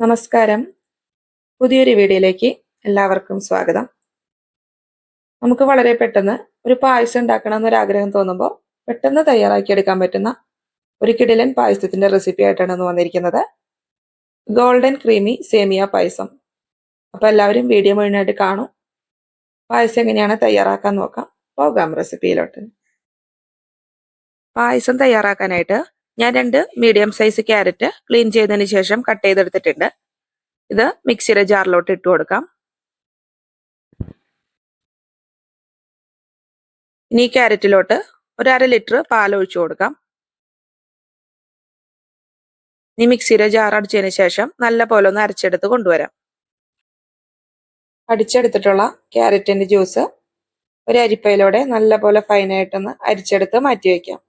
നമസ്കാരം. പുതിയൊരു വീഡിയോയിലേക്ക് എല്ലാവർക്കും സ്വാഗതം. നമുക്ക് വളരെ പെട്ടെന്ന് ഒരു പായസം ഉണ്ടാക്കണം എന്നൊരാഗ്രഹം തോന്നുമ്പോൾ പെട്ടെന്ന് തയ്യാറാക്കിയെടുക്കാൻ പറ്റുന്ന ഒരു കിടിലൻ പായസത്തിന്റെ റെസിപ്പി ആയിട്ടാണ് വന്നിരിക്കുന്നത്. ഗോൾഡൻ ക്രീമി സേമിയ പായസം. അപ്പൊ എല്ലാവരും വീഡിയോ മുഴുവനായിട്ട് കാണും. പായസം എങ്ങനെയാണ് തയ്യാറാക്കാൻ നോക്കാം. പോകാം റെസിപ്പിയിലോട്ട് പായസം തയ്യാറാക്കാനായിട്ട് ഞാൻ രണ്ട് മീഡിയം സൈസ് ക്യാരറ്റ് ക്ലീൻ ചെയ്തതിന് ശേഷം കട്ട് ചെയ്തെടുത്തിട്ടുണ്ട്. ഇത് മിക്സിയുടെ ജാറിലോട്ട് ഇട്ട് കൊടുക്കാം. ഇനി ക്യാരറ്റിലോട്ട് ഒരു അര ലിറ്റർ പാൽ ഒഴിച്ചു കൊടുക്കാം. ഇനി മിക്സിയുടെ ജാർ അടിച്ചതിന് ശേഷം നല്ല പോലെ ഒന്ന് അരച്ചെടുത്ത് കൊണ്ടുവരാം. അടിച്ചെടുത്തിട്ടുള്ള ക്യാരറ്റിന്റെ ജ്യൂസ് ഒരു അരിപ്പയിലൂടെ നല്ല പോലെ ഫൈനായിട്ടൊന്ന് അരിച്ചെടുത്ത് മാറ്റി വയ്ക്കാം.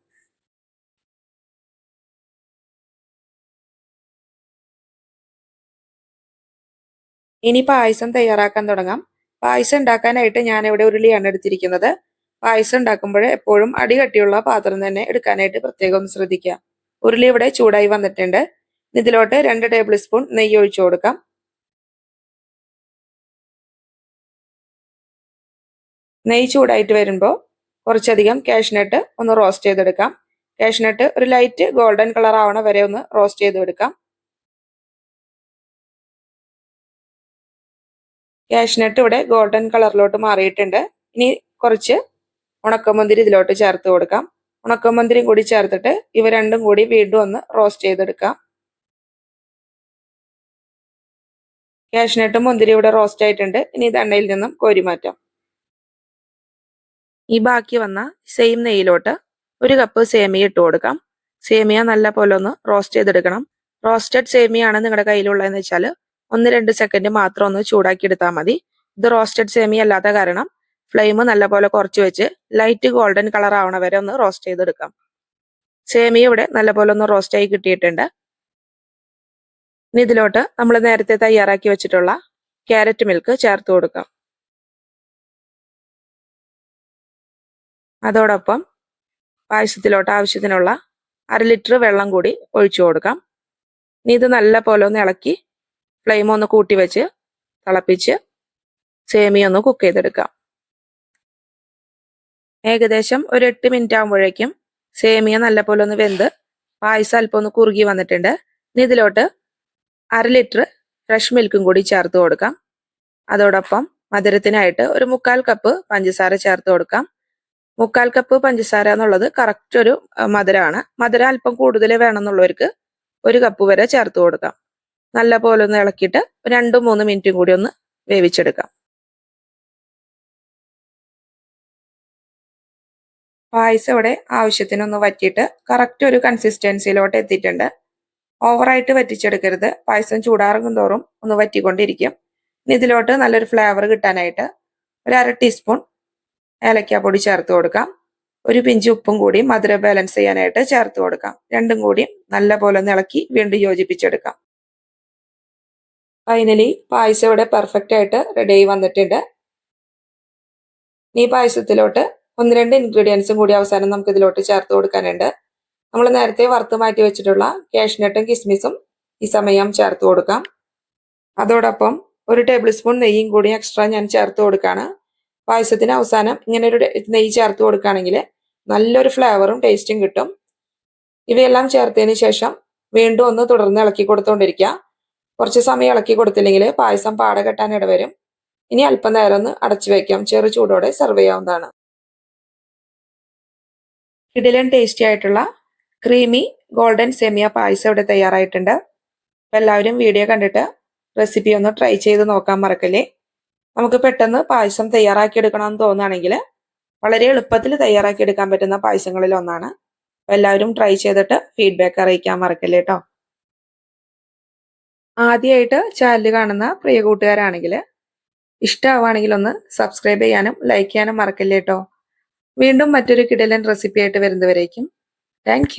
ഇനി പായസം തയ്യാറാക്കാൻ തുടങ്ങാം. പായസം ഉണ്ടാക്കാനായിട്ട് ഞാൻ ഇവിടെ ഉരുളിയാണ് എടുത്തിരിക്കുന്നത്. പായസം ഉണ്ടാക്കുമ്പോൾ എപ്പോഴും അടി കട്ടിയുള്ള പാത്രം തന്നെ എടുക്കാനായിട്ട് പ്രത്യേകം ശ്രദ്ധിക്കുക. ഉരുളി ഇവിടെ ചൂടായി വന്നിട്ടുണ്ട്. ഇതിലോട്ട് രണ്ട് ടേബിൾ സ്പൂൺ നെയ്യ് ഒഴിച്ചു കൊടുക്കാം. നെയ്യ് ചൂടായിട്ട് വരുമ്പോൾ കുറച്ചധികം കാഷ്നട്ട് ഒന്ന് റോസ്റ്റ് ചെയ്തെടുക്കാം. കാഷ്നട്ട് ഒരു ലൈറ്റ് ഗോൾഡൻ കളർ ആവണ വരെ ഒന്ന് റോസ്റ്റ് ചെയ്തെടുക്കാം. കാഷ്നട്ട് ഇവിടെ ഗോൾഡൻ കളറിലോട്ട് മാറിയിട്ടുണ്ട്. ഇനി കുറച്ച് ഉണക്കമന്തിരി ഇതിലോട്ട് ചേർത്ത് കൊടുക്കാം. ഉണക്കമുന്തിരിയും കൂടി ചേർത്തിട്ട് ഇവ രണ്ടും കൂടി വീണ്ടും ഒന്ന് റോസ്റ്റ് ചെയ്തെടുക്കാം. കാഷ്നട്ടും മുന്തിരി ഇവിടെ റോസ്റ്റ് ആയിട്ടുണ്ട്. ഇനി ഇത് എണ്ണയിൽ നിന്നും കോരി മാറ്റാം. ഈ ബാക്കി വന്ന സെയിം നെയ്യിലോട്ട് ഒരു കപ്പ് സേമിയ ഇട്ട് കൊടുക്കാം. സേമിയ നല്ല പോലെ ഒന്ന് റോസ്റ്റ് ചെയ്തെടുക്കണം. റോസ്റ്റഡ് സേമിയാണ് നിങ്ങളുടെ കയ്യിലുള്ളതെന്ന് വെച്ചാൽ ഒന്ന് രണ്ട് സെക്കൻഡ് മാത്രം ഒന്ന് ചൂടാക്കി എടുത്താൽ മതി. ഇത് റോസ്റ്റഡ് സേമി അല്ലാത്ത കാരണം ഫ്ലെയിം നല്ലപോലെ കുറച്ച് വെച്ച് ലൈറ്റ് ഗോൾഡൻ കളർ ആവണ വരെ ഒന്ന് റോസ്റ്റ് ചെയ്തെടുക്കാം. സേമി ഇവിടെ നല്ലപോലെ ഒന്ന് റോസ്റ്റ് ആയി കിട്ടിയിട്ടുണ്ട്. ഇനി ഇതിലോട്ട് നമ്മൾ നേരത്തെ തയ്യാറാക്കി വെച്ചിട്ടുള്ള ക്യാരറ്റ് മിൽക്ക് ചേർത്ത് കൊടുക്കാം. അതോടൊപ്പം പായസത്തിലോട്ട് ആവശ്യത്തിനുള്ള അര ലിറ്റർ വെള്ളം കൂടി ഒഴിച്ചു കൊടുക്കാം. ഇനി ഇത് നല്ല പോലെ ഒന്ന് ഇളക്കി ഫ്ലെയിം ഒന്ന് കൂട്ടി വെച്ച് തിളപ്പിച്ച് സേമിയ ഒന്ന് കുക്ക് ചെയ്തെടുക്കാം. ഏകദേശം ഒരു എട്ട് മിനിറ്റ് ആകുമ്പോഴേക്കും സേമിയ നല്ലപോലെ ഒന്ന് വെന്ത് പായസം അല്പം ഒന്ന് കുറുകി വന്നിട്ടുണ്ട്. ഇനി ഇതിലോട്ട് അര ലിറ്റർ ഫ്രഷ് മിൽക്കും കൂടി ചേർത്ത് കൊടുക്കാം. അതോടൊപ്പം മധുരത്തിനായിട്ട് ഒരു മുക്കാൽ കപ്പ് പഞ്ചസാര ചേർത്ത് കൊടുക്കാം. മുക്കാൽ കപ്പ് പഞ്ചസാര എന്നുള്ളത് കറക്റ്റ് ഒരു മധുരമാണ് മധുരം അല്പം കൂടുതൽ വേണമെന്നുള്ളവർക്ക് ഒരു കപ്പ് വരെ ചേർത്ത് കൊടുക്കാം. നല്ല പോലെ ഒന്ന് ഇളക്കിയിട്ട് രണ്ടും മൂന്ന് മിനിറ്റും കൂടി ഒന്ന് വേവിച്ചെടുക്കാം. പായസം ഇവിടെ ആവശ്യത്തിനൊന്ന് വറ്റിയിട്ട് കറക്റ്റ് ഒരു കൺസിസ്റ്റൻസിയിലോട്ട് എത്തിയിട്ടുണ്ട്. ഓവറായിട്ട് വറ്റിച്ചെടുക്കരുത്. പായസം ചൂടാറും തോറും ഒന്ന് വറ്റിക്കൊണ്ടിരിക്കും. ഇനി ഇതിലോട്ട് നല്ലൊരു ഫ്ലേവർ കിട്ടാനായിട്ട് ഒരു അര ടീസ്പൂൺ ഏലക്കാപ്പൊടി ചേർത്ത് കൊടുക്കാം. ഒരു പിഞ്ച് ഉപ്പും കൂടി മധുര ബാലൻസ് ചെയ്യാനായിട്ട് ചേർത്ത് കൊടുക്കാം. രണ്ടും കൂടി നല്ല പോലെ ഒന്ന് ഇളക്കി വീണ്ടും യോജിപ്പിച്ചെടുക്കാം. ഫൈനലി പായസം ഇവിടെ പെർഫെക്റ്റ് ആയിട്ട് റെഡി ആയി വന്നിട്ടുണ്ട്. ഈ പായസത്തിലോട്ട് ഒന്ന് രണ്ട് ഇൻഗ്രീഡിയൻസും കൂടി അവസാനം നമുക്ക് ഇതിലോട്ട് ചേർത്ത് കൊടുക്കാനുണ്ട്. നമ്മൾ നേരത്തെ വറുത്ത് മാറ്റി വെച്ചിട്ടുള്ള കാഷ്നട്ടും കിസ്മിസും ഈ സമയം ചേർത്ത് കൊടുക്കാം. അതോടൊപ്പം ഒരു ടേബിൾ സ്പൂൺ നെയ്യും കൂടി എക്സ്ട്രാ ഞാൻ ചേർത്ത് കൊടുക്കുകയാണ് പായസത്തിന് അവസാനം ഇങ്ങനെ ഒരു നെയ്യ് ചേർത്ത് കൊടുക്കുകയാണെങ്കിൽ നല്ലൊരു ഫ്ലേവറും ടേസ്റ്റും കിട്ടും. ഇവയെല്ലാം ചേർത്തതിന് ശേഷം വീണ്ടും ഒന്ന് തുടർന്ന് ഇളക്കി കൊടുത്തുകൊണ്ടിരിക്കുക കുറച്ച് സമയം ഇളക്കി കൊടുത്തില്ലെങ്കിൽ പായസം പാട കെട്ടാൻ ഇടവരും. ഇനി അല്പം നേരം ഒന്ന് അടച്ചു വെക്കാം ചെറു ചൂടോടെ സെർവ് ചെയ്യാവുന്നതാണ്. ഇടിലൻ ടേസ്റ്റി ആയിട്ടുള്ള ക്രീമി ഗോൾഡൻ സെമിയ പായസം ഇവിടെ തയ്യാറായിട്ടുണ്ട്. അപ്പം എല്ലാവരും വീഡിയോ കണ്ടിട്ട് റെസിപ്പി ഒന്ന് ട്രൈ ചെയ്ത് നോക്കാൻ മറക്കല്ലേ? നമുക്ക് പെട്ടെന്ന് പായസം തയ്യാറാക്കി എടുക്കണമെന്ന് തോന്നുകയാണെങ്കിൽ വളരെ എളുപ്പത്തിൽ തയ്യാറാക്കി എടുക്കാൻ പറ്റുന്ന പായസങ്ങളിൽ ഒന്നാണ്. എല്ലാവരും ട്രൈ ചെയ്തിട്ട് ഫീഡ്ബാക്ക് അറിയിക്കാൻ മറക്കല്ലേ കേട്ടോ ആദ്യമായിട്ട് ചാനൽ കാണുന്ന പ്രിയ കൂട്ടുകാരാണെങ്കിൽ ഇഷ്ടമാവുകയാണെങ്കിൽ ഒന്ന് സബ്സ്ക്രൈബ് ചെയ്യാനും ലൈക്ക് ചെയ്യാനും മറക്കല്ലേ കേട്ടോ വീണ്ടും മറ്റൊരു കിടലൻ റെസിപ്പി ആയിട്ട് വരുന്നവരേക്കും. താങ്ക്